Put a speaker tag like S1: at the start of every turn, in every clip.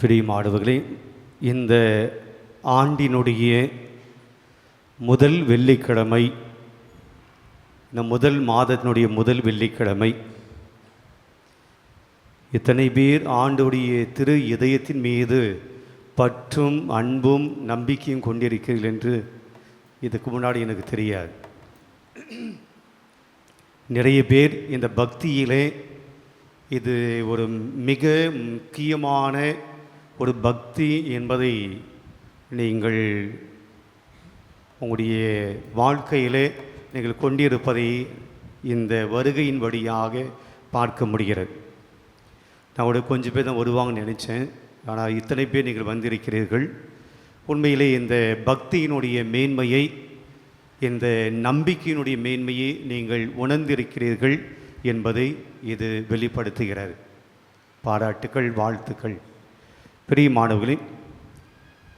S1: பிரியமானவர்களே இந்த ஆண்டினுடைய முதல் வெள்ளிக்கிழமை இந்த முதல் மாதத்தினுடைய முதல் வெள்ளிக்கிழமை இத்தனை பேர் ஆண்டுடைய திரு இதயத்தின் மீது பற்றும் அன்பும் நம்பிக்கையும் கொண்டிருக்கிறீர்கள் என்று இதுக்கு முன்னாடி எனக்கு தெரியாது. நிறைய பேர் இந்த பக்தியிலே இது ஒரு மிக முக்கியமான ஒரு பக்தி என்பதை நீங்கள் உங்களுடைய வாழ்க்கையிலே நீங்கள் கொண்டிருப்பதை இந்த வருகையின் வழியாக பார்க்க முடிகிறது. நான் ஒரு கொஞ்சம் பேர் தான் வருவாங்கன்னு நினச்சேன். ஆனால் இத்தனை பேர் நீங்கள் வந்திருக்கிறீர்கள். உண்மையிலே இந்த பக்தியினுடைய மேன்மையை இந்த நம்பிக்கையினுடைய மேன்மையை நீங்கள் உணர்ந்திருக்கிறீர்கள் என்பதை இது வெளிப்படுத்துகிறது. பாராட்டுக்கள் வாழ்த்துக்கள். பிரியமானவர்களே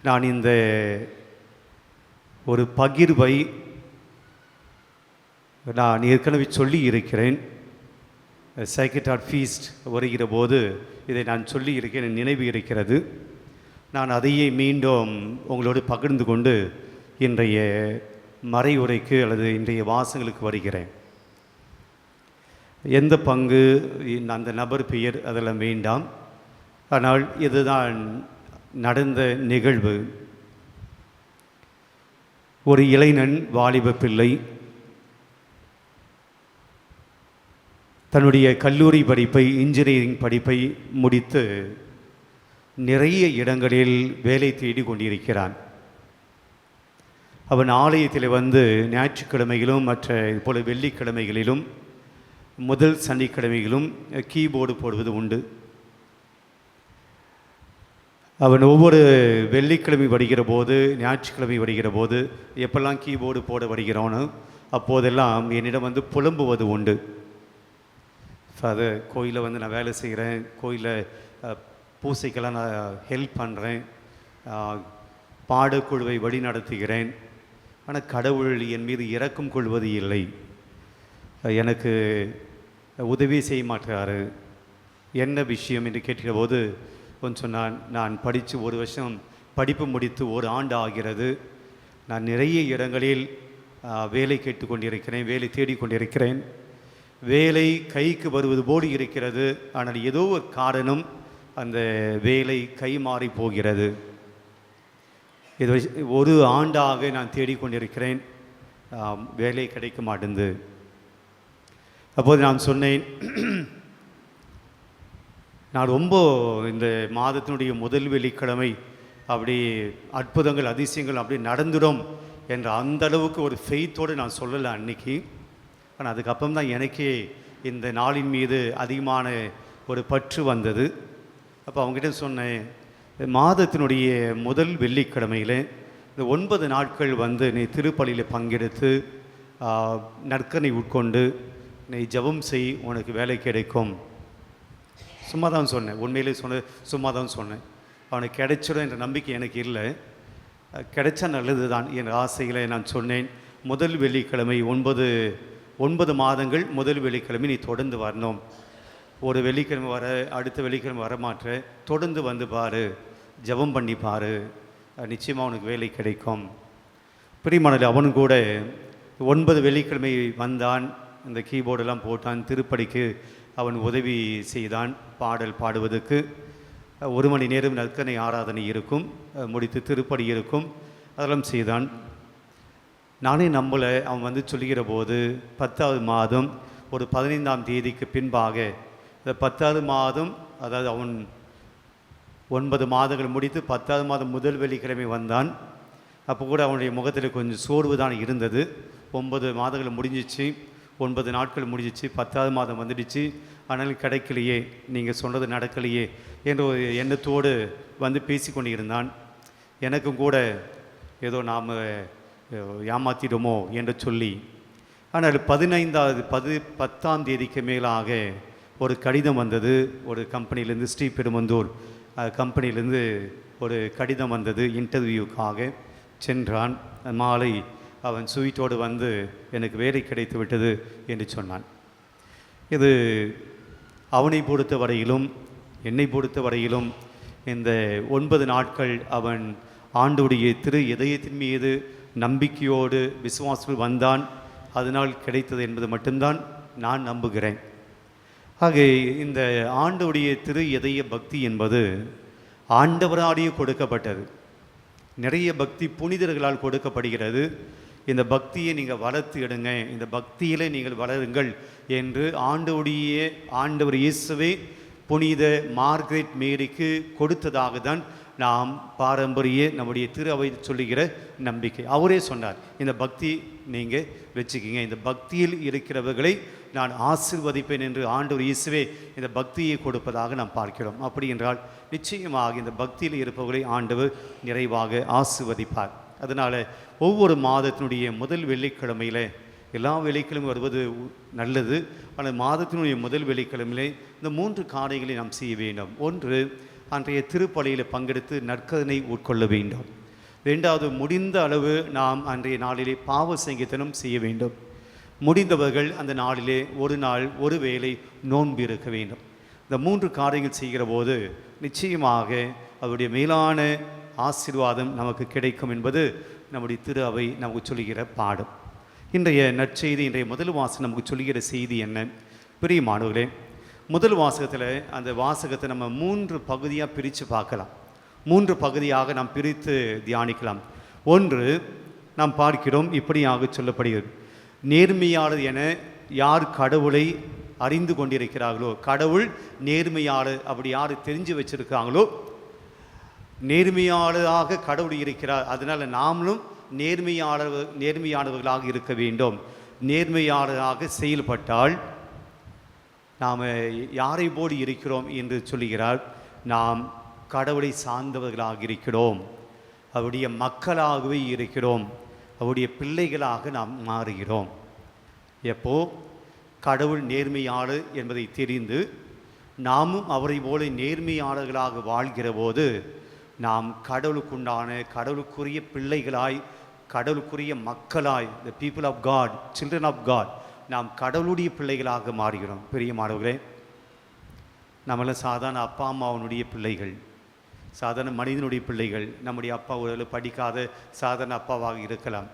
S1: நான் இந்த ஒரு பகிர்வை நான் ஏற்கனவே சொல்லி இருக்கிறேன் சைக்கட்டாட் ஃபீஸ்ட் வருகிற போது இதை நான் சொல்லி இருக்கிறேன் நினைவு இருக்கிறது. நான் அதையே மீண்டும் உங்களோடு பகிர்ந்து கொண்டு இன்றைய மறைவுரைக்கு அல்லது இன்றைய வாசங்களுக்கு வருகிறேன். எந்த பங்கு அந்த நபர் பெயர் அதெல்லாம் வேண்டாம். ஆனால் இதுதான் நடந்த நிகழ்வு. ஒரு இளைஞன் வாலிப பிள்ளை. தன்னுடைய கல்லூரி படிப்பை இன்ஜினியரிங் படிப்பை முடித்து நிறைய இடங்களில் வேலை தேடி கொண்டிருக்கிறான். அவன் ஆலயத்தில் வந்து ஞாயிற்றுக்கிழமைகளிலும் மற்ற இதுபோல் வெள்ளிக்கிழமைகளிலும் முதல் சனிக்கிழமைகளும் கீபோர்டு போடுவது உண்டு. அவன் ஒவ்வொரு வெள்ளிக்கிழமை வருகிற போது ஞாயிற்றுக்கிழமை வருகிற போது எப்பெல்லாம் கீபோர்டு போட வருகிறானோ அப்போதெல்லாம் என்னிடம் வந்து புலம்புவது உண்டு. அது கோயிலில் வந்து நான் வேலை செய்கிறேன் கோயிலில் பூசைக்கெல்லாம் நான் ஹெல்ப் பண்ணுறேன் பாடக்குழுவை வழி நடத்துகிறேன் ஆனால் கடவுள் என் மீது இறக்கம் கொள்வது இல்லை. எனக்கு உதவி செய்ய மாட்டார். என்ன விஷயம் என்று கேட்கிற போது கொஞ்சம் சொன்னான் நான் படித்து ஒரு வருஷம் படிப்பு முடித்து ஒரு ஆண்டு ஆகிறது. நான் நிறைய இடங்களில் வேலை கேட்டுக்கொண்டிருக்கிறேன் வேலை தேடிக்கொண்டிருக்கிறேன் வேலை கைக்கு வருவது போடு இருக்கிறது. ஆனால் ஏதோ ஒரு காரணம் அந்த வேலை கை மாறி போகிறது. இது வச்சு- ஒரு ஆண்டாக நான் தேடிக்கொண்டிருக்கிறேன் வேலை கிடைக்க மாட்டேங்குது அப்போது நான் சொன்னேன் நான் ரொம்ப இந்த மாதத்தினுடைய முதல் வெள்ளிக்கிழமை அப்படி அற்புதங்கள் அதிசயங்கள் அப்படி நடந்துடும் என்ற அந்த அளவுக்கு ஒரு ஃபெய்த்தோடு நான் சொல்லலை அன்னைக்கு. ஆனால் அதுக்கப்புறம் தான் எனக்கே இந்த நாளின் மீது அதிகமான ஒரு பற்று வந்தது. அப்போ அவங்ககிட்ட சொன்னேன் மாதத்தினுடைய முதல் வெள்ளிக்கிழமையில் இந்த ஒன்பது நாட்கள் வந்து நீ திருப்பலியில் பங்கெடுத்து நற்கனை உட்கொண்டு நீ ஜெபம் செய் உனக்கு வேலை கிடைக்கும். சும்மா தான் சொன்னேன். உண்மையிலே சொன்ன சும்மா தான் சொன்னேன். அவனுக்கு கிடைச்சிடும் என்ற நம்பிக்கை எனக்கு இல்லை. கிடைச்சா நல்லது தான் என் ஆசைகளை நான் சொன்னேன். முதல் வெள்ளிக்கிழமை ஒன்பது ஒன்பது மாதங்கள் முதல் வெள்ளிக்கிழமை நீ தொடர்ந்து வரணும். ஒரு வெள்ளிக்கிழமை வர அடுத்த வெள்ளிக்கிழமை வரமாற்ற தொடர்ந்து வந்து பாரு. ஜெபம் பண்ணி பாரு. நிச்சயமாக அவனுக்கு வேலை கிடைக்கும். பிரிமணல் அவனும் கூட ஒன்பது வெள்ளிக்கிழமை வந்தான். இந்த கீபோர்டெல்லாம் போட்டான். திருப்படிக்கு அவன் உதவி செய்தான் பாடல் பாடுவதற்கு. ஒரு மணி நேரம் நற்கனை ஆராதனை இருக்கும் முடித்து திருப்படி இருக்கும் அதெல்லாம் செய்தான். நானே நம்மளை அவன் வந்து சொல்லுகிற போது பத்தாவது மாதம் ஒரு பதினைந்தாம் தேதிக்கு பின்பாக இந்த பத்தாவது மாதம் அதாவது அவன் ஒன்பது மாதங்கள் முடித்து பத்தாவது மாதம் முதல் வெள்ளிக்கிழமை வந்தான். அப்போ கூட அவனுடைய முகத்தில் கொஞ்சம் சோர்வு தான் இருந்தது. ஒன்பது மாதங்கள் முடிஞ்சிச்சு. ஒன்பது நாட்கள் முடிஞ்சிச்சு பத்தாவது மாதம் வந்துடுச்சு. ஆனாலும் கிடைக்கலையே நீங்கள் சொன்னது நடக்கலையே என்ற ஒரு எண்ணத்தோடு வந்து பேசி கொண்டிருந்தான் எனக்கும் கூட ஏதோ நாம் ஏமாத்திடுமோ என்று சொல்லி ஆனால் பதினைந்தாவது பது பத்தாம் தேதிக்கு மேலாக ஒரு கடிதம் வந்தது. ஒரு கம்பெனிலேருந்து ஸ்ரீபெருமந்தூர் பெருமந்தூர் கம்பெனிலேருந்து ஒரு கடிதம் வந்தது. இன்டர்வியூக்காக சென்றான். மாலை அவன் ஸ்வீட்டோடு வந்து எனக்கு வேலை கிடைத்து விட்டது என்று சொன்னான். இது அவனை பொறுத்த வரையிலும் என்னை பொறுத்த வரையிலும் இந்த ஒன்பது நாட்கள் அவன் ஆண்டுடைய திரு இதயத்தின் மீது நம்பிக்கையோடு விசுவாசத்தில் வந்தான். அதனால் கிடைத்தது என்பது மட்டும்தான் நான் நம்புகிறேன். ஆக இந்த ஆண்டுடைய திரு இதய பக்தி என்பது ஆண்டவராலேயே கொடுக்கப்பட்டது. நிறைய பக்தி புனிதர்களால் கொடுக்கப்படுகிறது. இந்த பக்தியை நீங்கள் வளர்த்து எடுங்க இந்த பக்தியிலே நீங்கள் வளருங்கள் என்று ஆண்டவருடைய ஆண்டவர் இயேசுவை புனித மார்கரெட் மேரிக்கு கொடுத்ததாக தான் நாம் பாரம்பரிய நம்முடைய திரு அவை சொல்லுகிற நம்பிக்கை. அவரே சொன்னார் இந்த பக்தி நீங்கள் வச்சுக்கிங்க. இந்த பக்தியில் இருக்கிறவர்களை நான் ஆசிர்வதிப்பேன் என்று ஆண்டவர் இயேசுவே இந்த பக்தியை கொடுப்பதாக நாம் பார்க்கிறோம். அப்படி என்றால் நிச்சயமாக இந்த பக்தியில் இருப்பவர்களை ஆண்டவர் நிறைவாக ஆசிர்வதிப்பார். அதனால் ஒவ்வொரு மாதத்தினுடைய முதல் வெள்ளிக்கிழமையில் எல்லா வெள்ளிக்கிழமை வருவது நல்லது ஆனால் மாதத்தினுடைய முதல் வெள்ளிக்கிழமையிலே இந்த மூன்று காரியங்களை நாம் செய்ய வேண்டும். ஒன்று அன்றைய திருப்பலியில் பங்கெடுத்து நற்கதனை உட்கொள்ள வேண்டும். ரெண்டாவது முடிந்த அளவு நாம் அன்றைய நாளிலே பாவ சங்கீதனம் செய்ய வேண்டும். முடிந்தவர்கள் அந்த நாளிலே ஒரு நாள் ஒரு வேளை நோன்பு இருக்க வேண்டும். இந்த மூன்று காரியங்கள் செய்கிற போது நிச்சயமாக அவருடைய மேலான ஆசீர்வாதம் நமக்கு கிடைக்கும் என்பது நம்முடைய திரு அவை நமக்கு சொல்கிற பாடம். இன்றைய நற்செய்தி இன்றைய முதல் வாசகம் நமக்கு சொல்லுகிற செய்தி என்ன? பெரிய மாணவர்களே முதல் வாசகத்தில் அந்த வாசகத்தை நம்ம மூன்று பகுதியாக பிரித்து பார்க்கலாம். மூன்று பகுதியாக நாம் பிரித்து தியானிக்கலாம். ஒன்று நாம் பார்க்கிறோம் இப்படியாக சொல்லப்படுகிறது. நேர்மையாளர் என யார் கடவுளை அறிந்து கொண்டிருக்கிறார்களோ கடவுள் நேர்மையாளர் அப்படி யார் தெரிஞ்சு வச்சுருக்காங்களோ நேர்மையாளராக கடவுள் இருக்கிறார். அதனால் நாமளும் நேர்மையாளர் நேர்மையானவர்களாக இருக்க வேண்டும். நேர்மையாளராக செயல்பட்டால் நாம் யாரை போல் இருக்கிறோம் என்று சொல்லுகிறார். நாம் கடவுளை சார்ந்தவர்களாக இருக்கிறோம். அவருடைய மக்களாகவே இருக்கிறோம். அவருடைய பிள்ளைகளாக நாம் மாறுகிறோம். எப்போ? கடவுள் நேர்மையாளர் என்பதை தெரிந்து நாமும் அவரை போல நேர்மையாளர்களாக வாழ்கிற போது நாம் கடவுளுக்குண்டான கடவுளுக்குரிய பிள்ளைகளாய் கடவுளுக்குரிய மக்களாய் the people of God children of God நாம் கடவுளுடைய பிள்ளைகளாக மாறுகிறோம். பெரிய மாணவர்களே நம்மளாம் சாதாரண அப்பா அம்மாவனுடைய பிள்ளைகள் சாதாரண மனிதனுடைய பிள்ளைகள் நம்முடைய அப்பா ஒரு படிக்காத சாதாரண அப்பாவாக இருக்கலாம்.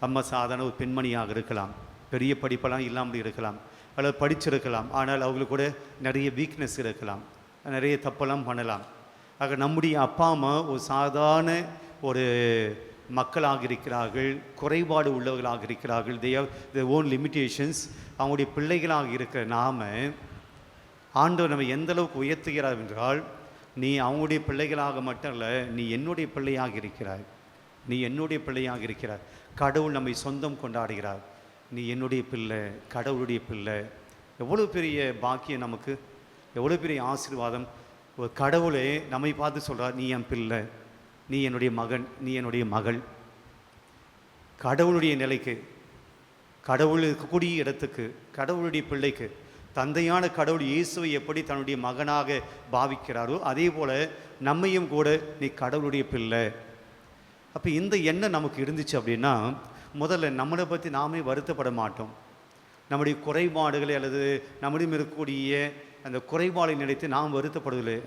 S1: அம்மா சாதாரண ஒரு பெண்மணியாக இருக்கலாம். பெரிய படிப்பெல்லாம் இல்லாமல் இருக்கலாம். அல்லது படிச்சிருக்கலாம். ஆனால் அவங்களுக்கு கூட நிறைய வீக்னஸ் இருக்கலாம். நிறைய தப்பெல்லாம் பண்ணலாம். ஆக நம்முடைய அப்பா அம்மா ஒரு சாதாரண ஒரு மக்களாக இருக்கிறார்கள் குறைபாடு உள்ளவர்களாக இருக்கிறார்கள். They have the own limitations அவங்களுடைய பிள்ளைகளாக இருக்கிற நாம் ஆண்டவர் நம்ம எந்த அளவுக்கு உயர்த்துகிறார் என்றால் நீ அவங்களுடைய பிள்ளைகளாக மட்டும் இல்லை நீ என்னுடைய பிள்ளையாக இருக்கிறாய். நீ என்னுடைய பிள்ளையாக இருக்கிறாய். கடவுள் நம்மை சொந்தம் கொண்டாடுகிறார். நீ என்னுடைய பிள்ளை கடவுளுடைய பிள்ளை. எவ்வளோ பெரிய பாக்கியம் நமக்கு. எவ்வளோ பெரிய ஆசீர்வாதம். ஒரு கடவுளே நம்மை பார்த்து சொல்கிறார் நீ என் பிள்ளை நீ என்னுடைய மகன் நீ என்னுடைய மகள். கடவுளுடைய நிலைக்கு கடவுள் இருக்கக்கூடிய இடத்துக்கு கடவுளுடைய பிள்ளைக்கு தந்தையான கடவுள் இயேசுவை எப்படி தன்னுடைய மகனாக பாவிக்கிறாரோ அதே போல் நம்மையும் கூட நீ கடவுளுடைய பிள்ளை. அப்போ இந்த எண்ணம் நமக்கு இருந்துச்சு அப்படின்னா முதல்ல நம்மளை பற்றி நாமே வருத்தப்பட மாட்டோம். நம்முடைய குறைபாடுகளை அல்லது நம்மிடம் இருக்கக்கூடிய அந்த குறைபாடை நினைத்து நாம் வருத்தப்படுவதில்லை.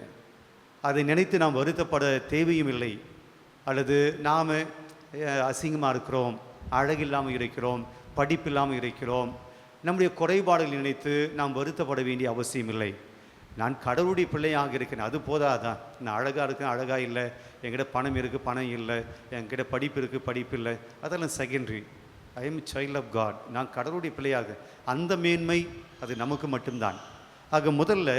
S1: அதை நினைத்து நாம் வருத்தப்பட தேவையும் இல்லை. அல்லது நாம் அசிங்கமாக இருக்கிறோம் அழகில்லாமல் இருக்கிறோம் படிப்பில்லாமல் இருக்கிறோம். நம்முடைய குறைபாடுகளை நினைத்து நாம் வருத்தப்பட வேண்டிய அவசியம் இல்லை. நான் கடவுளுடைய பிள்ளையாக இருக்கிறேன் அது போதாதான் நான் அழகாக இருக்கேன் அழகாக இல்லை. என்கிட்ட பணம் இருக்குது பணம் இல்லை. என்கிட்ட படிப்பு இருக்குது படிப்பு இல்லை. அதெல்லாம் secondary I am child of God நான் கடவுளுடைய பிள்ளையாக. அந்த மேன்மை அது நமக்கு மட்டும்தான். ஆக முதல்ல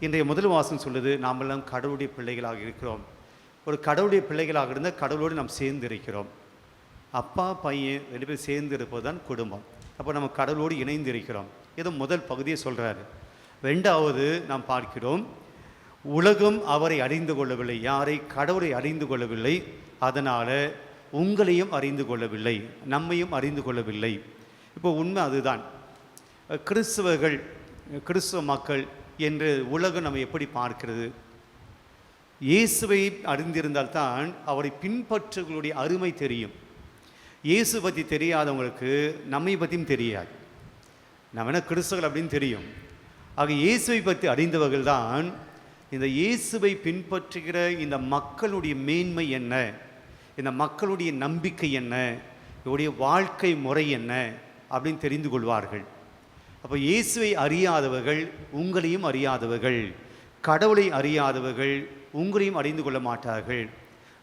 S1: இன்றைய முதல் வாசம் சொல்லுது நாமெல்லாம் கடவுளுடைய பிள்ளைகளாக இருக்கிறோம். ஒரு கடவுளுடைய பிள்ளைகளாக இருந்தால் கடவுளோடு நாம் சேர்ந்து இருக்கிறோம் அப்பா பையன் ரெண்டு பேரும் சேர்ந்து இருப்பது தான் குடும்பம். அப்போ நம்ம கடவுளோடு இணைந்து இருக்கிறோம் இது முதல் பகுதியை சொல்கிறாரு ரெண்டாவது நாம் பார்க்கிறோம் உலகம் அவரை அறிந்து கொள்ளவில்லை. யாரை கடவுளை அறிந்து கொள்ளவில்லை. அதனால் உங்களையும் அறிந்து கொள்ளவில்லை. நம்மையும் அறிந்து கொள்ளவில்லை. இப்போ உண்மை அதுதான். கிறிஸ்தவர்கள் கிறிஸ்தவ மக்கள் என்று உலகம் நம்ம எப்படி பார்க்கிறது? இயேசுவை அறிந்திருந்தால்தான் அவரை பின்பற்றுகளுடைய அருமை தெரியும். இயேசு பற்றி தெரியாதவங்களுக்கு நம்மை பற்றியும் தெரியாது. நம்ம என்ன கிறிஸ்தவர்கள் அப்படின்னு தெரியும். ஆக இயேசுவை பற்றி அறிந்தவர்கள் தான் இந்த இயேசுவை பின்பற்றுகிற இந்த மக்களுடைய மேன்மை என்ன? இந்த மக்களுடைய நம்பிக்கை என்ன? இவருடைய வாழ்க்கை முறை என்ன? அப்படின்னு தெரிந்து கொள்வார்கள். அப்போ இயேசுவை அறியாதவர்கள் உங்களையும் அறியாதவர்கள். கடவுளை அறியாதவர்கள் உங்களையும் அறிந்து கொள்ள மாட்டார்கள்.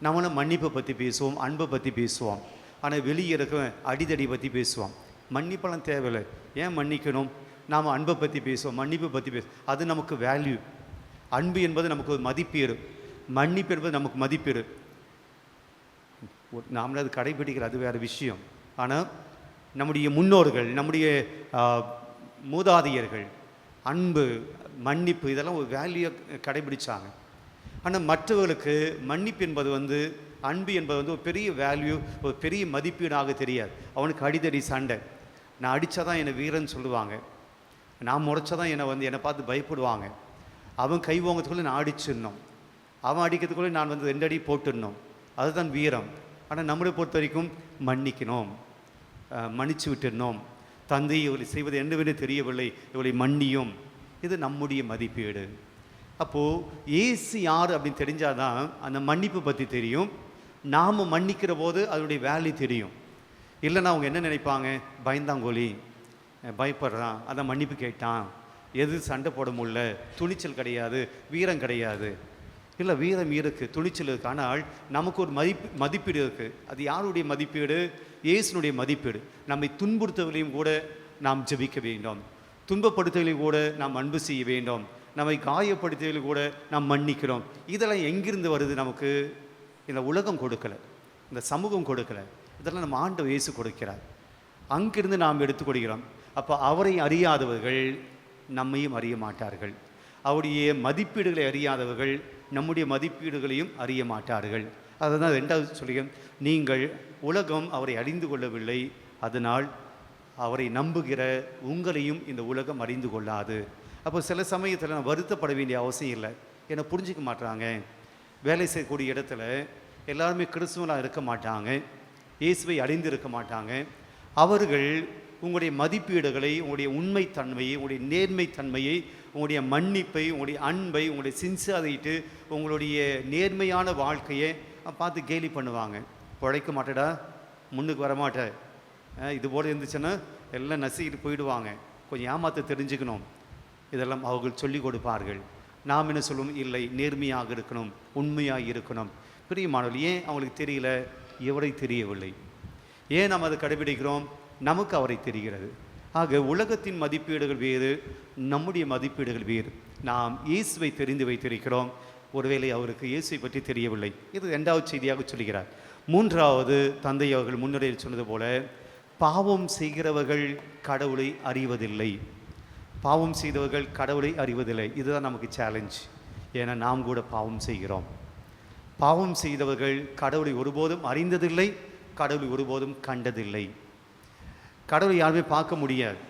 S1: நம்மளும் மன்னிப்பை பற்றி பேசுவோம் அன்பை பற்றி பேசுவோம். ஆனால் வெளியே இருக்க அடிதடி பற்றி பேசுவோம். மன்னிப்பெல்லாம் தேவையில்லை. ஏன் மன்னிக்கணும்? நாம் அன்பை பற்றி பேசுவோம் மன்னிப்பை பற்றி பேசுவோம். அது நமக்கு வேல்யூ அன்பு என்பது நமக்கு ஒரு மதிப்பீடு. மன்னிப்பு என்பது நமக்கு மதிப்பீடு. நாமளே அது கடைபிடிக்கிற அது வேறு விஷயம். ஆனால் நம்முடைய முன்னோர்கள் நம்முடைய மூதாதையர்கள் அன்பு மன்னிப்பு இதெல்லாம் ஒரு வேல்யூ கடைபிடிச்சாங்க. ஆனால் மற்றவர்களுக்கு மன்னிப்பு என்பது வந்து அன்பு என்பது வந்து ஒரு பெரிய வேல்யூ ஒரு பெரிய மதிப்பீடாக தெரியாது. அவனுக்கு அடிதடி சண்டை. நான் அடித்தா தான் என்னை வீரன் சொல்லுவாங்க. நான் முறைச்சா தான் என்னை வந்து என்னை பார்த்து பயப்படுவாங்க. அவன் கை வாங்கிறதுக்குள்ளே நான் அடிச்சிடணும். அவன் அடிக்கிறதுக்குள்ளே நான் வந்து ரெண்டு அடி போட்டுடணும். அதுதான் வீரம். ஆனால் நம்மளை பொறுத்த வரைக்கும் மன்னிக்கணும். மன்னிச்சு விட்டுடணும். தந்தை இவளை செய்வது என்னவென்று தெரியவில்லை. இவளை மன்னியும். இது நம்முடைய மதிப்பீடு. அப்போது ஏசு யார் அப்படின்னு தெரிஞ்சாதான் அந்த மன்னிப்பு பற்றி தெரியும். நாம் மன்னிக்கிற போது அதனுடைய வேல்யூ தெரியும். இல்லைன்னா அவங்க என்ன நினைப்பாங்க? பயந்தாங்கோலி பயப்படுறான். அதான் மன்னிப்பு கேட்டான். எது சண்டை போட முடியல? துணிச்சல் கிடையாது. வீரம் கிடையாது. இல்லை வீரம் இருக்கு. துணிச்சல் இருக்குது ஆனால் நமக்கு ஒரு மதிப்பு மதிப்பீடு இருக்குது அது யாருடைய மதிப்பீடு? இயேசுனுடைய மதிப்பீடு. நம்மை துன்புறுத்தவர்களையும் கூட நாம் ஜெபிக்க வேண்டும். துன்பப்படுத்தவர்களையும் கூட நாம் அன்பு செய்ய வேண்டும். நம்மை காயப்படுத்தியவர்கள் கூட நாம் மன்னிக்கிறோம். இதெல்லாம் எங்கிருந்து வருது நமக்கு? இந்த உலகம் கொடுக்கலை. இந்த சமூகம் கொடுக்கல. இதெல்லாம் நம்ம ஆண்டவர் இயேசு கொடுக்கிறார். அங்கிருந்து நாம் எடுத்துக்கொள்கிறோம். அப்போ அவரை அறியாதவர்கள் நம்மையும் அறிய மாட்டார்கள். அவருடைய மதிப்பீடுகளை அறியாதவர்கள் நம்முடைய மதிப்பீடுகளையும் அறிய மாட்டார்கள். அதுதான் ரெண்டாவது சொல்லியும் நீங்கள் உலகம் அவரை அறிந்து கொள்ளவில்லை அதனால் அவரை நம்புகிற உங்களையும் இந்த உலகம் அறிந்து கொள்ளாது. அப்போ சில சமயத்தில் நான் வருத்தப்பட வேண்டிய அவசியம் இல்லை. என்னை புரிஞ்சிக்க மாட்டாங்க வேலை செய்யக்கூடிய இடத்துல எல்லாருமே கிறிஸ்துவலாக இருக்க மாட்டாங்க. இயேசுவை அறிந்து இருக்க மாட்டாங்க. அவர்கள் உங்களுடைய மதிப்பீடுகளை உங்களுடைய உண்மைத்தன்மையை உங்களுடைய நேர்மைத்தன்மையை உங்களுடைய மன்னிப்பை உங்களுடைய அன்பை உங்களுடைய சின்சாதையிட்டு உங்களுடைய நேர்மையான வாழ்க்கையை பார்த்து கேலி பண்ணுவாங்க. பிழைக்க மாட்டேடா முன்னுக்கு வர மாட்டே. இது போல் இருந்துச்சுன்னா எல்லாம் நசிக்கிட்டு போயிடுவாங்க. கொஞ்சம் ஏமாத்த தெரிஞ்சுக்கணும். இதெல்லாம் அவர்கள் சொல்லிக் கொடுப்பார்கள். நாம் என்ன சொல்லுவோம் இல்லை நேர்மையாக இருக்கணும் உண்மையாக இருக்கணும். பிரியமானவர்கள் ஏன் அவங்களுக்கு தெரியல? எவரை தெரியவில்லை. ஏன் நாம் அதை கடைபிடிக்கிறோம்? நமக்கு அவரை தெரிகிறது. ஆக உலகத்தின் மதிப்பீடுகள் வேறு நம்முடைய மதிப்பீடுகள் வேறு. நாம் இயேசுவை தெரிந்து வைத்திருக்கிறோம். ஒருவேளை அவருக்கு இயேசுவை பற்றி தெரியவில்லை. இது ரெண்டாவது செய்தியாக சொல்கிறார் மூன்றாவது தந்தை அவர்கள் முன்னுரையில் சொன்னது போல பாவம் செய்கிறவர்கள் கடவுளை அறிவதில்லை. பாவம் செய்தவர்கள் கடவுளை அறிவதில்லை. இதுதான் நமக்கு சேலஞ்ச் ஏன்னா நாம் கூட பாவம் செய்கிறோம். பாவம் செய்தவர்கள் கடவுளை ஒருபோதும் அறிந்ததில்லை கடவுளை ஒருபோதும் கண்டதில்லை. கடவுளை யாருமே பார்க்க முடியாது.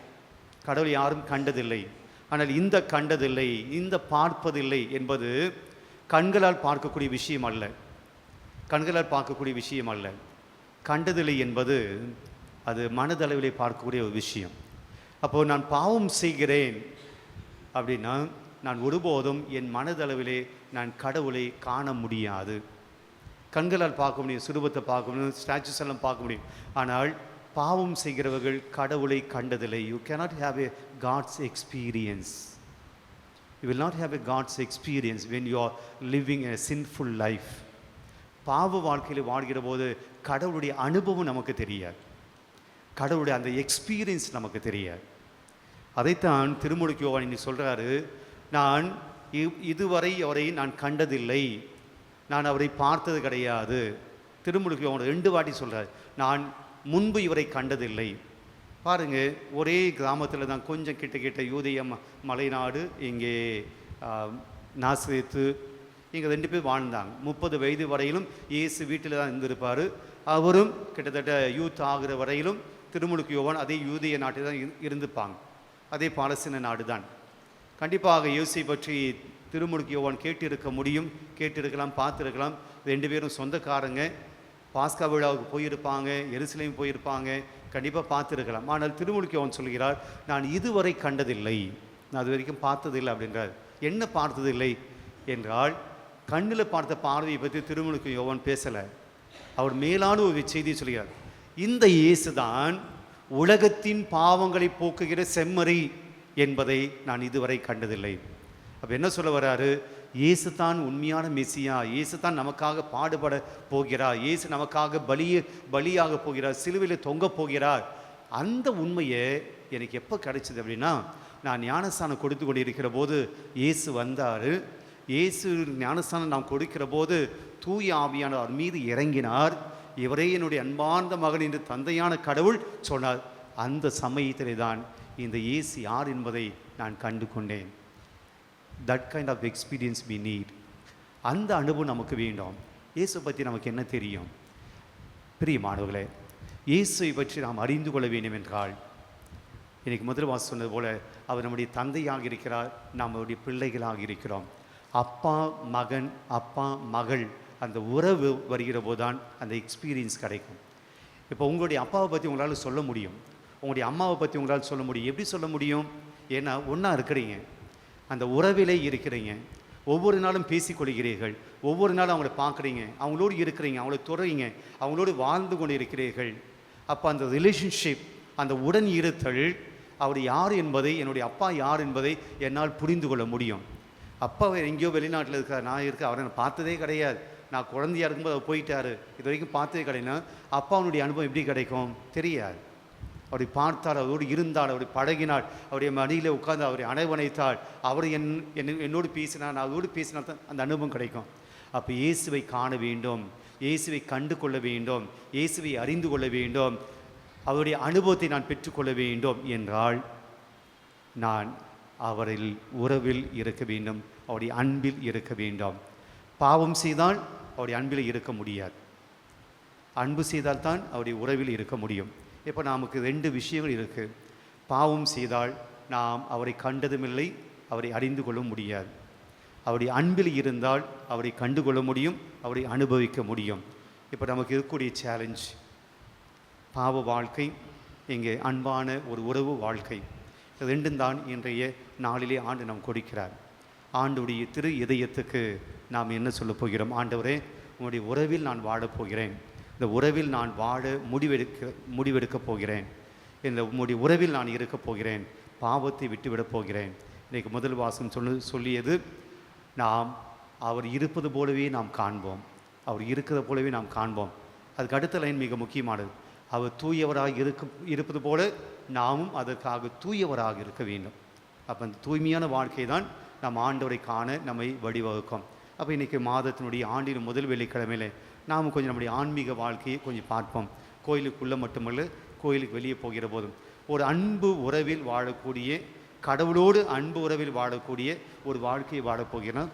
S1: கடவுளை யாரும் கண்டதில்லை. ஆனால் இந்த கண்டதில்லை இந்த பார்ப்பதில்லை என்பது கண்களால் பார்க்கக்கூடிய விஷயம் அல்ல. கண்களால் பார்க்கக்கூடிய விஷயம் அல்ல. கண்டதில்லை என்பது அது மனதளவிலே பார்க்கக்கூடிய ஒரு விஷயம். அப்போது நான் பாவம் செய்கிறேன் அப்படின்னா நான் ஒருபோதும் என் மனதளவிலே நான் கடவுளை காண முடியாது. கண்களால் பார்க்க முடியும் சுரூபத்தை பார்க்க முடியும் ஸ்டாச்சுஸ் எல்லாம் பார்க்க முடியும். ஆனால் பாவம் செய்கிறவர்கள் கடவுளை கண்டதில்லை. You cannot have a God's experience you will not have a God's experience when you are living a sinful life. பாவ வாழ்க்கையில் வாழ்கிற போது கடவுளுடைய அனுபவம் நமக்கு தெரியாது. கடவுளுடைய அந்த எக்ஸ்பீரியன்ஸ் நமக்கு தெரியாது. அதைத்தான் திருமுழுக்கு நீ இன்னைக்கு சொல்கிறாரு நான் இ- இதுவரை அவரை நான் கண்டதில்லை. நான் அவரை பார்த்தது கிடையாது. திருமுழுக்கு ரெண்டு வாட்டி சொல்கிறார் நான் முன்பு இவரை கண்டதில்லை. பாருங்கள் ஒரே கிராமத்தில் தான் கொஞ்சம் கிட்ட கிட்ட யூதிய ம- மலைநாடு இங்கே நாசிரித்து இங்கே ரெண்டு பேர் வாழ்ந்தாங்க. முப்பது வயது வரையிலும் இயேசு வீட்டில் தான் இருந்திருப்பார். அவரும் கிட்டத்தட்ட யூத் ஆகிற வரையிலும் திருமுழுக்கு யோவான் அதே யூதிய நாட்டில் தான் இரு- இருந்துப்பாங்க அதே பாலஸ்தீன நாடு தான். கண்டிப்பாக இயேசு பற்றி திருமுழுக்கு யோவான் கேட்டிருக்க முடியும் கேட்டிருக்கலாம் பார்த்துருக்கலாம். ரெண்டு பேரும் சொந்தக்காரங்க. பாஸ்கா விழாவுக்கு போயிருப்பாங்க எருசலேம் போயிருப்பாங்க கண்டிப்பாக பார்த்துருக்கலாம். ஆனால் திருமுழுக்கு அவன் சொல்கிறார் நான் இதுவரை கண்டதில்லை. நான் அது வரைக்கும் பார்த்ததில்லை அப்படின்றார். என்ன பார்த்ததில்லை? என்றால் கண்ணில் பார்த்த பார்வையை பற்றி திருமணுக்கு யோவன் பேசலை. அவர் மேலான ஒரு செய்தியை சொல்கிறார். இந்த இயேசு தான் உலகத்தின் பாவங்களை போக்குகிற செம்மறி என்பதை நான் இதுவரை கண்டதில்லை. அப்போ என்ன சொல்ல வர்றாரு? இயேசு தான் உண்மையான மெசியா. இயேசு தான் நமக்காக பாடுபட போகிறார். இயேசு நமக்காக பலிய பலியாக போகிறார். சிலுவையில் தொங்க போகிறார். அந்த உண்மையை எனக்கு எப்போ கிடைச்சிது அப்படின்னா நான் ஞானஸ்தானம் கொடுத்து கொண்டிருக்கிற போது இயேசு வந்தார். இயேசு ஞானஸ்தானம் நாம் கொடுக்கிற போது தூய ஆவியானவர் மீது இறங்கினார். இவரே என்னுடைய அன்பார்ந்த மகன் என்று தந்தையான கடவுள் சொன்னார். அந்த சமயத்திலே தான் இந்த இயேசு யார் என்பதை நான் கண்டு கொண்டேன் that kind of experience we need அந்த அனுபவம் நமக்கு வேண்டும். இயேசு பற்றி நமக்கு என்ன தெரியும்? பிரியமானவர்களே இயேசுவை பற்றி நாம் அறிந்து கொள்ள வேண்டும் என்றால் இன்றைக்கு முதல் சொன்னது போல் அவர் நம்முடைய தந்தையாக இருக்கிறார் நம்மளுடைய பிள்ளைகளாக இருக்கிறோம். அப்பா மகன் அப்பா மகள் அந்த உறவு வருகிற போதுதான் அந்த எக்ஸ்பீரியன்ஸ் கிடைக்கும். இப்போ உங்களுடைய அப்பாவை பற்றி உங்களால் சொல்ல முடியும். உங்களுடைய அம்மாவை பற்றி உங்களால் சொல்ல முடியும். எப்படி சொல்ல முடியும்? ஏன்னா ஒன்றா இருக்கிறீங்க. அந்த உறவிலே இருக்கிறீங்க. ஒவ்வொரு நாளும் பேசிக்கொள்கிறீர்கள். ஒவ்வொரு நாளும் அவங்கள பார்க்குறீங்க. அவங்களோடு இருக்கிறீங்க. அவங்கள துறையுங்க அவங்களோடு வாழ்ந்து கொண்டு இருக்கிறீர்கள் அப்போ அந்த ரிலேஷன்ஷிப் அந்த உடன் இருத்தல் அவர் யார் என்பதை என்னுடைய அப்பா யார் என்பதை என்னால் புரிந்து கொள்ள முடியும். அப்பா எங்கேயோ வெளிநாட்டில் இருக்கார். நான் இருக்க அவரை நான் பார்த்ததே கிடையாது. நான் குழந்தையா இருக்கும்போது அவர் போயிட்டார். இது வரைக்கும் பார்த்ததே கிடையாதுன்னா அப்பாவுடைய அனுபவம் எப்படி கிடைக்கும்? தெரியாது. அவரை பார்த்தார் அவரோடு இருந்தால் அவரை பழகினாள் அவருடைய மடியில் உட்கார்ந்து அவரை அணைவணைத்தாள் அவர் என் என்னோடு பேசினார் நான் அவரோடு பேசினால் தான் அந்த அனுபவம் கிடைக்கும். அப்போ இயேசுவை காண வேண்டும் இயேசுவை கண்டு கொள்ள வேண்டும் இயேசுவை அறிந்து கொள்ள வேண்டும் அவருடைய அனுபவத்தை நான் பெற்றுக்கொள்ள வேண்டும் என்றால் நான் அவரில் உறவில் இருக்க வேண்டும் அவருடைய அன்பில் இருக்க வேண்டும். பாவம் செய்தால் அவருடைய அன்பில் இருக்க முடியாது. அன்பு செய்தால்தான் அவருடைய உறவில் இருக்க முடியும். இப்போ நமக்கு ரெண்டு விஷயங்கள் இருக்குது பாவம் செய்தால் நாம் அவரை கண்டதுமில்லை அவரை அறிந்து கொள்ள முடியாது. அவருடைய அன்பில் இருந்தால் அவரை கண்டு கொள்ள முடியும் அவரை அனுபவிக்க முடியும். இப்போ நமக்கு இருக்கக்கூடிய சேலஞ்ச் பாவ வாழ்க்கை இங்கே அன்பான ஒரு உறவு வாழ்க்கை. இது ரெண்டும் தான் இன்றைய நாளிலே ஆண்டு நாம் கொடுக்கிறார். ஆண்டுடைய திரு இதயத்துக்கு நாம் என்ன சொல்லப் போகிறோம்? ஆண்டவரே உங்களுடைய உறவில் நான் வாழப்போகிறேன் இந்த உறவில் நான் வாழ முடிவெடுக்க முடிவெடுக்கப் போகிறேன். இந்த முடி உறவில் நான் இருக்கப் போகிறேன். பாவத்தை விட்டுவிடப் போகிறேன். இன்றைக்கு முதல் வாசம் சொல்லு சொல்லியது நாம் அவர் இருப்பது போலவே நாம் காண்போம். அவர் இருக்கிறது போலவே நாம் காண்போம். அதுக்கு அடுத்த லைன் மிக முக்கியமானது. அவர் தூயவராக இருக்க இருப்பது போல நாமும் அதற்காக தூயவராக இருக்க வேண்டும். அப்போ அந்த தூய்மையான வாழ்க்கை தான் நம் ஆண்டவரை காண நம்மை வழிவகுக்கும். அப்போ இன்றைக்கி மாதத்தினுடைய ஆண்டின் முதல் வெள்ளிக்கிழமையில நாம் கொஞ்சம் நம்முடைய ஆன்மீக வாழ்க்கையை கொஞ்சம் பார்ப்போம். கோயிலுக்குள்ளே மட்டுமல்ல கோயிலுக்கு வெளியே போகிற போதும். ஒரு அன்பு உறவில் வாழக்கூடிய கடவுளோடு அன்பு உறவில் வாழக்கூடிய ஒரு வாழ்க்கையை வாழப்போகிறோம்.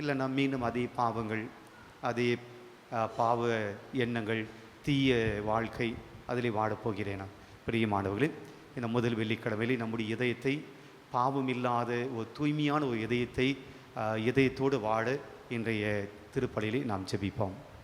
S1: இல்லைன்னா மீண்டும் அதே பாவங்கள் அதே பாவ எண்ணங்கள் தீய வாழ்க்கை அதிலே வாழப்போகிறேனா பிரியமானவர்களே இந்த முதல் வெள்ளிக்கிழமையில் நம்முடைய இதயத்தை பாவம் இல்லாத ஒரு தூய்மையான ஒரு இதயத்தை இதயத்தோடு வாழ இன்றைய திருப்பலியிலே நாம் ஜெபிப்போம்.